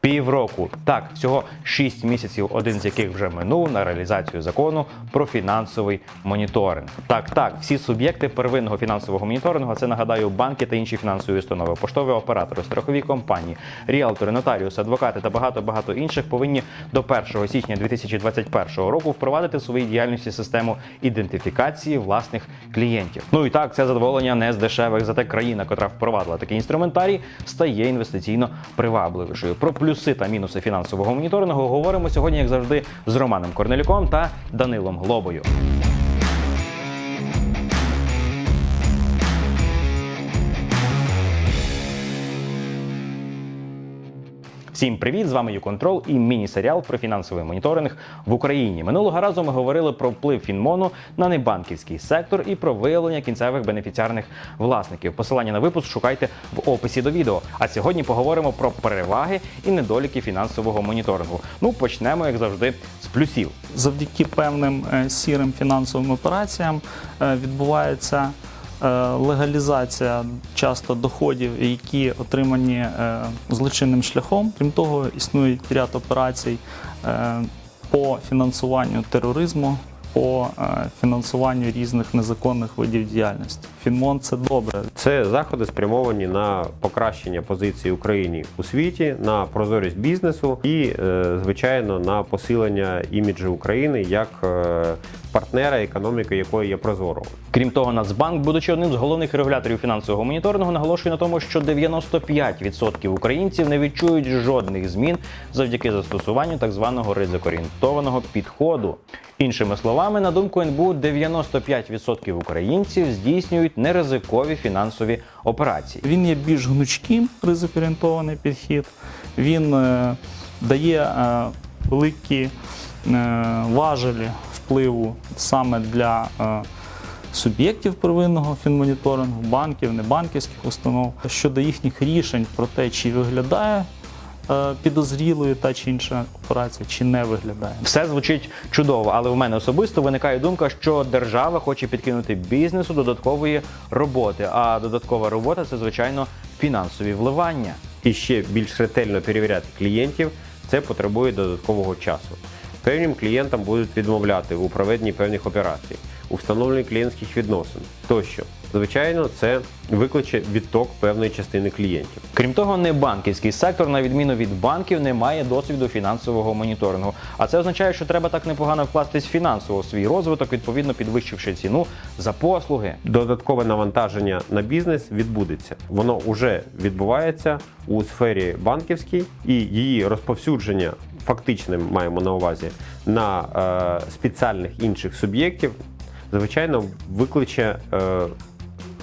Півроку. Так, всього 6 місяців, один з яких вже минув на реалізацію закону про фінансовий моніторинг. Так, так, всі суб'єкти первинного фінансового моніторингу, це нагадаю, банки та інші фінансові установи, поштові оператори, страхові компанії, ріалтори, нотаріуси, адвокати та багато багато інших повинні до 1 січня 2021 року впровадити в своїй діяльності систему ідентифікації власних клієнтів. Ну і так, це задоволення не з дешевих. Зате країна, котра впровадила такий інструментарій, стає інвестиційно привабливішою. Про плюси та мінуси фінансового моніторингу говоримо сьогодні, як завжди, з Романом Корнелюком та Данилом Глобою. Всім привіт! З вами ЮКонтрол і міні-серіал про фінансовий моніторинг в Україні. Минулого разу ми говорили про вплив Фінмону на небанківський сектор і про виявлення кінцевих бенефіціарних власників. Посилання на випуск шукайте в описі до відео. А сьогодні поговоримо про переваги і недоліки фінансового моніторингу. Ну почнемо, як завжди, з плюсів. завдяки певним е, сірим фінансовим операціям е, відбувається легалізація часто доходів, які отримані е, злочинним шляхом. Крім того, існує ряд операцій е, по фінансуванню тероризму. По е, фінансуванню різних незаконних видів діяльності. Фінмон це добре. Це заходи спрямовані на покращення позиції України у світі, на прозорість бізнесу і, е, звичайно, на посилення іміджу України як е, партнера, економіки якої є прозорою. Крім того, Нацбанк, будучи одним з головних регуляторів фінансового моніторингу, наголошує на тому, що 95% українців не відчують жодних змін завдяки застосуванню так званого ризикоорієнтованого підходу. Іншими словами, на думку НБУ, 95% українців здійснюють неризикові фінансові операції. Він є більш гнучким, ризикоорієнтований підхід. Він е, дає е, великі е, важелі впливу саме для е, суб'єктів первинного фінмоніторингу, банків, небанківських установ щодо їхніх рішень про те, чи виглядає підозрілою та чи інша операція, чи не виглядає. Все звучить чудово, але в мене особисто виникає думка, що держава хоче підкинути бізнесу додаткової роботи. А додаткова робота це звичайно фінансові вливання. І ще більш ретельно перевіряти клієнтів це потребує додаткового часу. Певним клієнтам будуть відмовляти у проведенні певних операцій, у встановленні клієнтських відносин тощо. Звичайно, це викличе відток певної частини клієнтів. Крім того, небанківський сектор, на відміну від банків, не має досвіду фінансового моніторингу. А це означає, що треба так непогано вкластись фінансово в свій розвиток, відповідно підвищивши ціну за послуги. Додаткове навантаження на бізнес відбудеться. Воно вже відбувається у сфері банківській, і її розповсюдження фактичне маємо на увазі на е, спеціальних інших суб'єктів, звичайно, викличе е,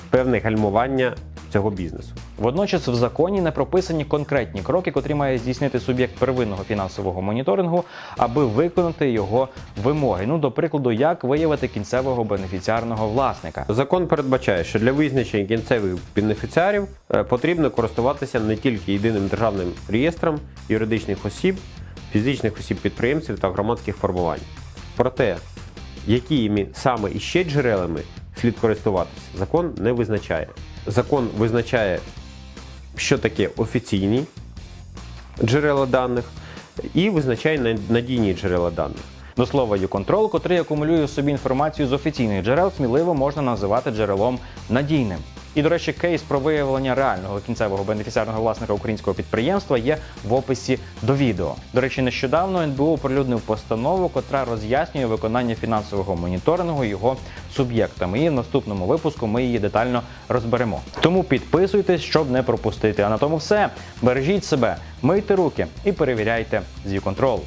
певне гальмування цього бізнесу. Водночас в законі не прописані конкретні кроки, котрі має здійснити суб'єкт первинного фінансового моніторингу, аби виконати його вимоги. Ну, до прикладу, як виявити кінцевого бенефіціарного власника. Закон передбачає, що для визначення кінцевих бенефіціарів е, потрібно користуватися не тільки єдиним державним реєстром юридичних осіб, фізичних осіб підприємців та громадських формувань. Проте, якими саме іще джерелами слід користуватися, закон не визначає. Закон визначає, що таке офіційні джерела даних, і визначає надійні джерела даних. До слова, YouControl, котрий акумулює собі інформацію з офіційних джерел, сміливо можна називати джерелом надійним. І, до речі, кейс про виявлення реального кінцевого бенефіціарного власника українського підприємства є в описі до відео. До речі, нещодавно НБУ оприлюднив постанову, котра роз'яснює виконання фінансового моніторингу його суб'єктами. І в наступному випуску ми її детально розберемо. Тому підписуйтесь, щоб не пропустити. А на тому все. Бережіть себе, мийте руки і перевіряйте з YouControl.